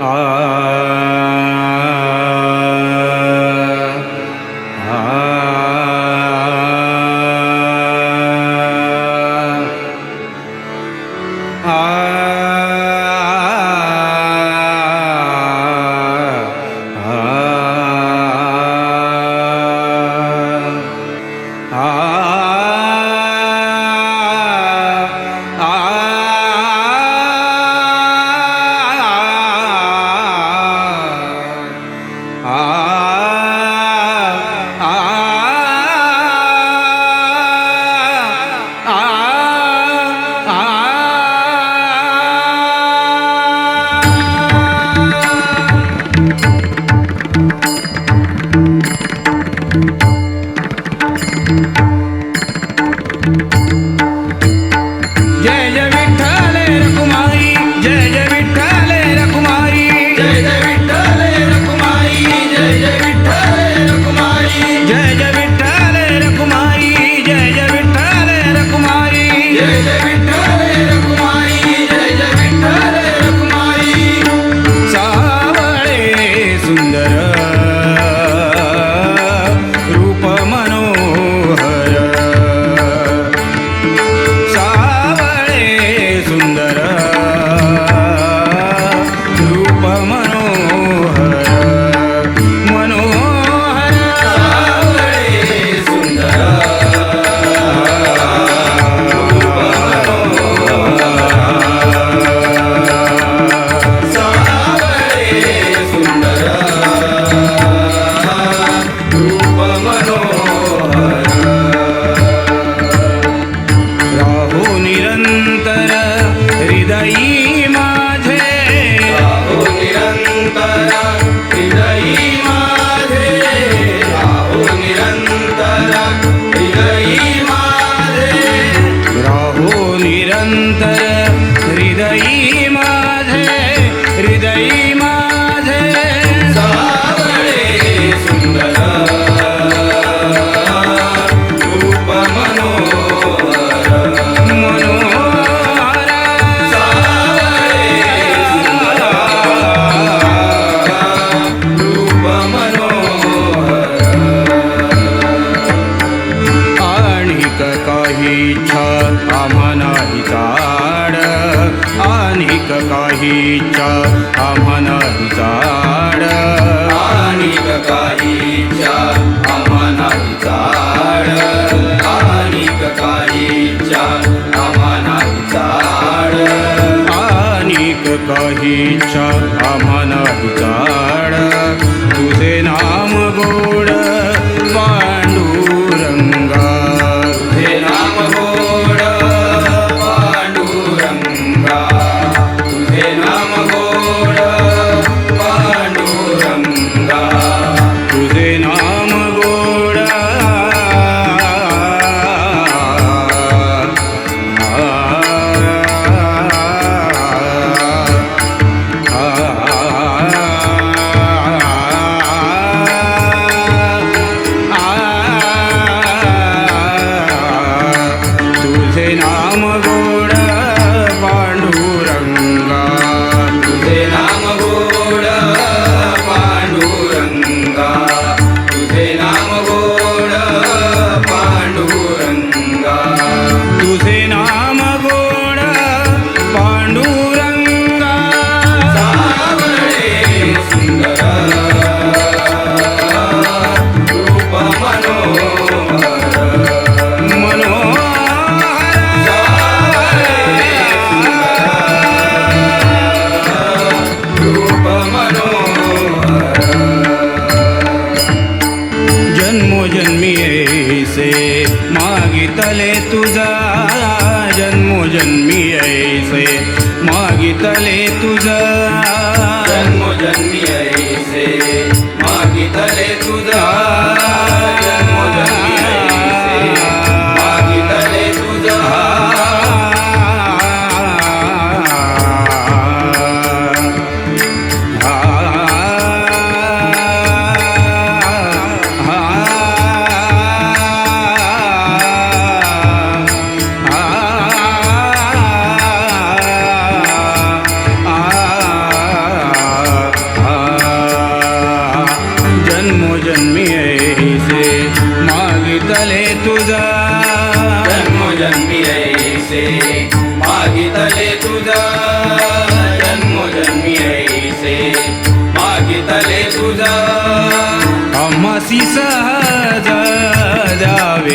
Amen. Amen. Come on. काहीच्या Aman विचार. आणिक काहीच्या अमन विचार. आणिक काहीच्या अमन झाड Oh. जैसे मागितले तुझ. जन्म सदा जाव